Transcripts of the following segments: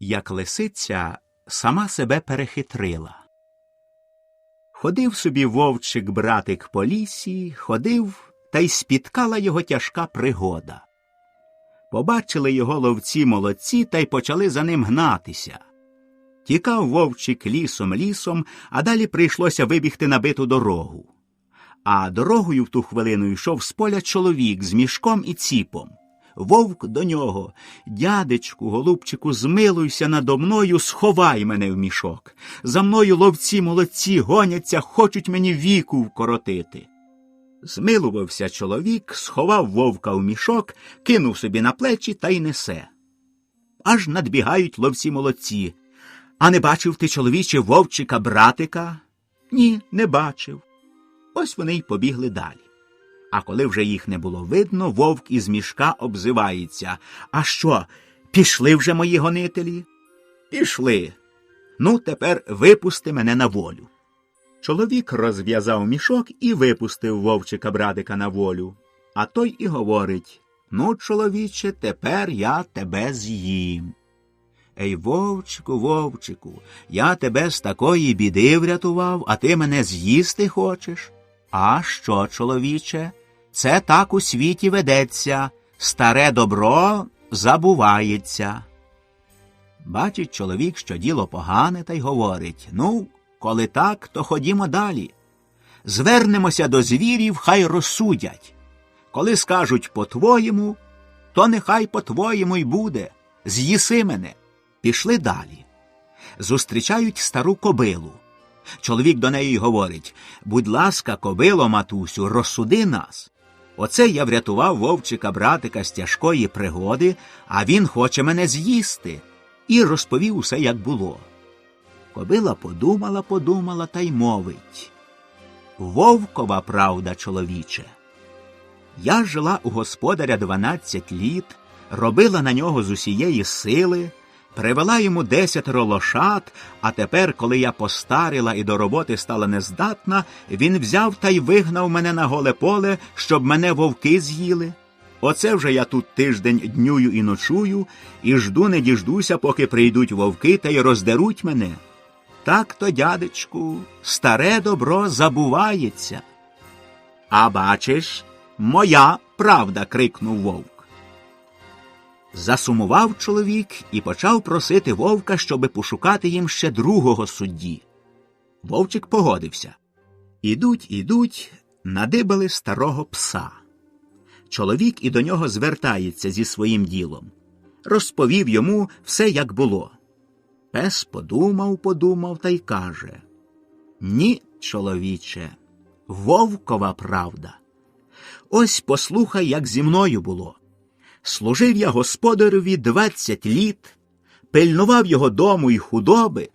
як лисиця сама себе перехитрила. Ходив собі вовчик братик по лісі, ходив, та й спіткала його тяжка пригода. Побачили його ловці молодці та й почали за ним гнатися. Тікав вовчик лісом лісом, а далі прийшлося вибігти на биту дорогу. А дорогою в ту хвилину йшов з поля чоловік з мішком і ціпом. Вовк до нього. Дядечку, голубчику, змилуйся надо мною, сховай мене в мішок. За мною ловці молодці гоняться, хочуть мені віку вкоротити. Змилувався чоловік, сховав вовка в мішок, кинув собі на плечі та й несе. Аж надбігають ловці молодці. А не бачив ти, чоловіче, вовчика братика? Ні, не бачив. Ось вони й побігли далі. А коли вже їх не було видно, вовк із мішка обзивається. А що, пішли вже мої гонителі? Пішли. Ну, тепер випусти мене на волю. Чоловік розв'язав мішок і випустив вовчика братика на волю. А той і говорить Ну, чоловіче, тепер я тебе з'їм. Ей, вовчику, вовчику, я тебе з такої біди врятував, а ти мене з'їсти хочеш? А що, чоловіче? Це так у світі ведеться, старе добро забувається. Бачить чоловік, що діло погане, та й говорить Ну, коли так, то ходімо далі. Звернемося до звірів, хай розсудять. Коли скажуть по-твоєму, то нехай по-твоєму й буде. З'їси мене. Пішли далі. Зустрічають стару кобилу. Чоловік до неї говорить Будь ласка, кобило, матусю, розсуди нас. Оце я врятував вовчика братика з тяжкої пригоди, а він хоче мене з'їсти. І розповів усе, як було. Кобила подумала, подумала та й мовить Вовкова правда, чоловіче. Я жила у господаря дванадцять літ, робила на нього з усієї сили, привела йому десятеро лошад, а тепер, коли я постаріла і до роботи стала нездатна, він взяв та й вигнав мене на голе поле, щоб мене вовки з'їли. Оце вже я тут тиждень днюю і ночую, і жду не діждуся, поки прийдуть вовки та й роздеруть мене. Так то, дядечку, старе добро забувається. А бачиш, моя правда. крикнув вовк. Засумував чоловік і почав просити вовка, щоби пошукати їм ще другого судді. Вовчик погодився. Ідуть, ідуть, надибали старого пса. Чоловік і до нього звертається зі своїм ділом. Розповів йому все, як було. Пес подумав, подумав та й каже Ні, чоловіче, вовкова правда. Ось послухай, як зі мною було. Служив я господареві двадцять літ, пильнував його дому і худоби,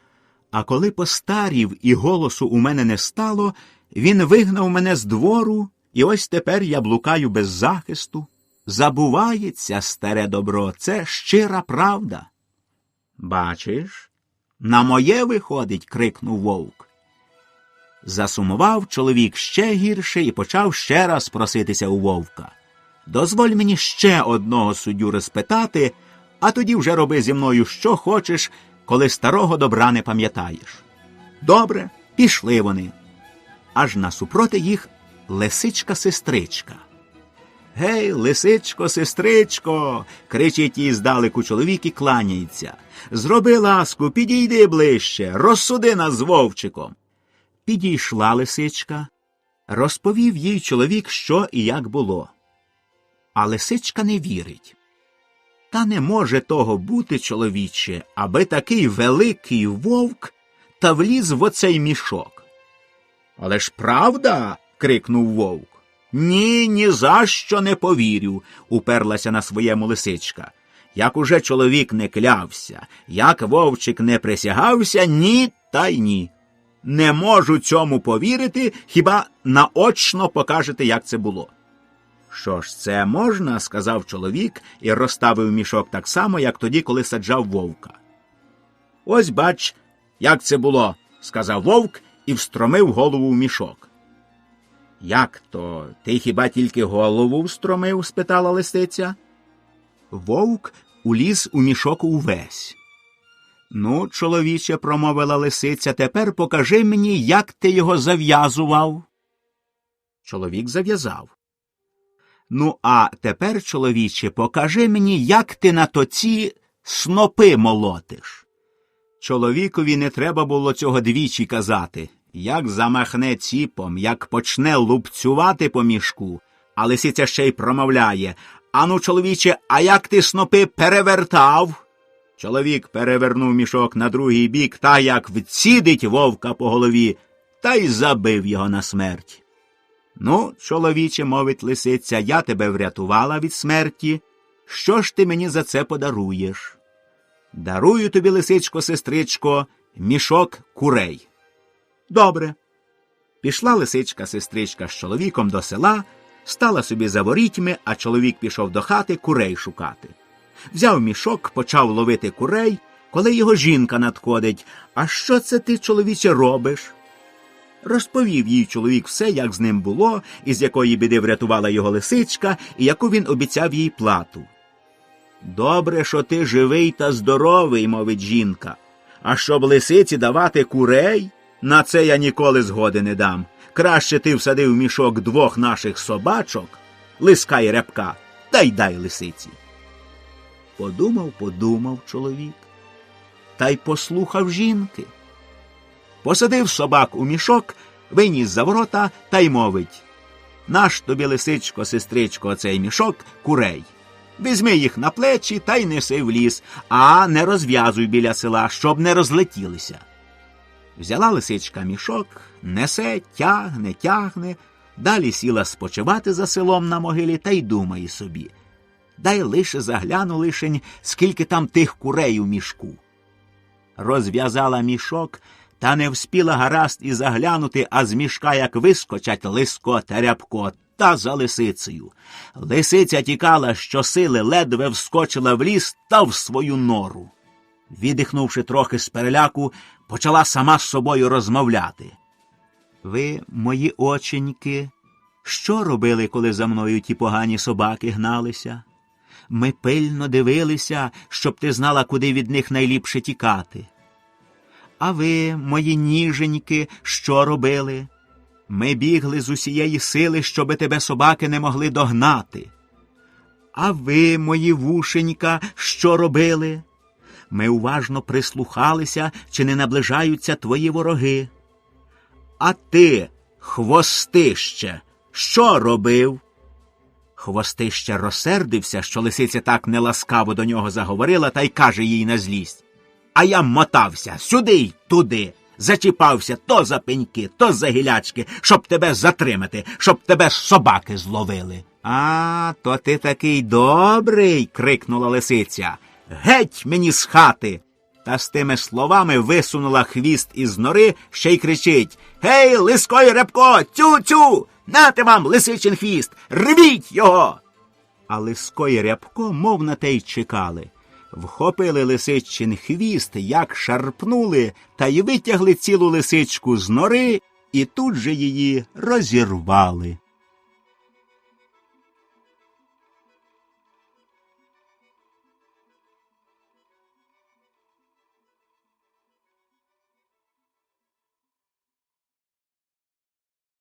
а коли постарів і голосу у мене не стало, він вигнав мене з двору, і ось тепер я блукаю без захисту. Забувається, старе добро, це щира правда. Бачиш, на моє виходить, крикнув вовк. Засумував чоловік ще гірше і почав ще раз проситися у вовка. Дозволь мені ще одного суддю розпитати, а тоді вже роби зі мною що хочеш, коли старого добра не пам'ятаєш. Добре, пішли вони. Аж насупроти їх лисичка сестричка. Гей, лисичко, сестричко. кричить їй здалеку чоловік і кланяється. Зроби ласку, підійди ближче, розсуди нас з вовчиком. Підійшла лисичка, розповів їй чоловік, що і як було. А лисичка не вірить. Та не може того бути, чоловіче, аби такий великий вовк та вліз в оцей мішок. Але ж правда. крикнув вовк. Ні, ні за що не повірю, уперлася на своєму лисичка. Як уже чоловік не клявся, як вовчик не присягався, ні та й ні. Не можу цьому повірити, хіба наочно покажете, як це було. Що ж, це можна, сказав чоловік і розставив мішок так само, як тоді, коли саджав вовка. Ось бач, як це було, сказав вовк і встромив голову в мішок. Як то? Ти хіба тільки голову встромив? спитала лисиця. Вовк уліз у мішок увесь. Ну, чоловіче, промовила лисиця, тепер покажи мені, як ти його зав'язував. Чоловік зав'язав. Ну, а тепер, чоловіче, покажи мені, як ти на тоці снопи молотиш. Чоловікові не треба було цього двічі казати. Як замахне ціпом, як почне лупцювати по мішку, а лисиця ще й промовляє Ану, чоловіче, а як ти снопи перевертав? Чоловік перевернув мішок на другий бік та як вцідить вовка по голові, та й забив його на смерть. Ну, чоловіче, мовить лисиця, я тебе врятувала від смерті. Що ж ти мені за це подаруєш? Дарую тобі, лисичко, сестричко, мішок курей. Добре. Пішла лисичка сестричка з чоловіком до села, стала собі за ворітьми, а чоловік пішов до хати курей шукати. Взяв мішок, почав ловити курей, коли його жінка надходить. А що це ти, чоловіче, робиш? Розповів їй чоловік все, як з ним було, і з якої біди врятувала його лисичка, і яку він обіцяв їй плату. Добре, що ти живий та здоровий, мовить жінка. А щоб лисиці давати курей, на це я ніколи згоди не дам. Краще ти всадив мішок двох наших собачок, лиска й рябка, та й дай лисиці. Подумав, подумав чоловік, та й послухав жінки. Посадив собак у мішок, виніс за ворота та й мовить Наш тобі, лисичко, сестричко, оцей мішок курей. Візьми їх на плечі та й неси в ліс, а не розв'язуй біля села, щоб не розлетілися. Взяла лисичка мішок, несе, тягне, тягне, далі сіла спочивати за селом на могилі та й думає собі. Дай лише загляну лишень, скільки там тих курей у мішку. Розв'язала мішок, та не вспіла гаразд і заглянути, а з мішка як вискочать лиско та рябко та за лисицею. Лисиця тікала щосили, ледве вскочила в ліс та в свою нору. Віддихнувши трохи з переляку, почала сама з собою розмовляти. Ви, мої оченьки, що робили, коли за мною ті погані собаки гналися? Ми пильно дивилися, щоб ти знала, куди від них найліпше тікати. А ви, мої ніженьки, що робили? Ми бігли з усієї сили, щоби тебе собаки не могли догнати. А ви, мої вушенька, що робили? Ми уважно прислухалися, чи не наближаються твої вороги. А ти, хвостище, що робив? Хвостище розсердився, що лисиця так неласкаво до нього заговорила, та й каже їй на злість. А я мотався сюди й туди, зачіпався то за пеньки, то за гілячки, щоб тебе затримати, щоб тебе собаки зловили. А, то ти такий добрий. крикнула лисиця. Геть мені з хати. Та з тими словами висунула хвіст із нори, ще й кричить Гей, лиско й репко, цю-цю! Нате вам лисичин хвіст, рвіть його. А лиско й рябко, мов на те й чекали. Вхопили лисичин хвіст, як шарпнули, та й витягли цілу лисичку з нори і тут же її розірвали.